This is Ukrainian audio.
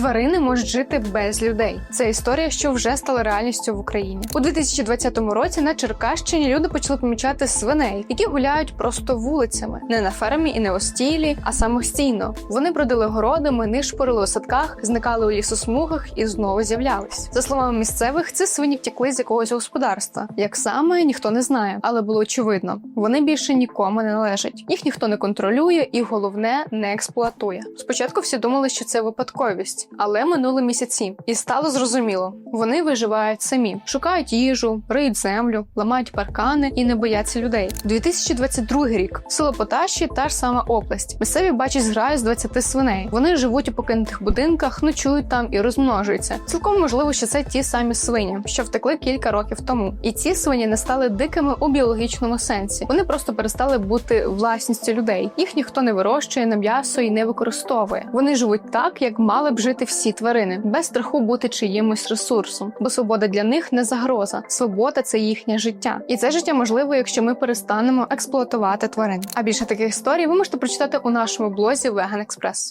Тварини можуть жити без людей. Це історія, що вже стала реальністю в Україні. У 2020 році на Черкащині люди почали помічати свиней, які гуляють просто вулицями, не на фермі і не у стілі, а самостійно. Вони бродили городами, нишпорили у садках, зникали у лісосмугах і знову з'являлись. За словами місцевих, ці свині втекли з якогось господарства. Як саме ніхто не знає, але було очевидно, вони більше нікому не належать. Їх ніхто не контролює, і головне не експлуатує. Спочатку всі думали, що це випадковість, але минули місяці, і стало зрозуміло, вони виживають самі, шукають їжу, риють землю, ламають паркани і не бояться людей. 2022 рік село Поташі та ж сама область. Місцеві бачать зграю з 20 свиней. Вони живуть у покинутих будинках, ночують там і розмножуються. Цілком можливо, що це ті самі свині, що втекли кілька років тому. І ці свині не стали дикими у біологічному сенсі. Вони просто перестали бути власністю людей. Їх ніхто не вирощує на м'ясо і не використовує. Вони живуть так, як мали б жити всі тварини, без страху бути чиїмось ресурсом. Бо свобода для них не загроза. Свобода це їхнє життя, і це життя можливо, якщо ми перестанемо експлуатувати тварин. А більше таких історій ви можете прочитати у нашому блозі Vegan Express.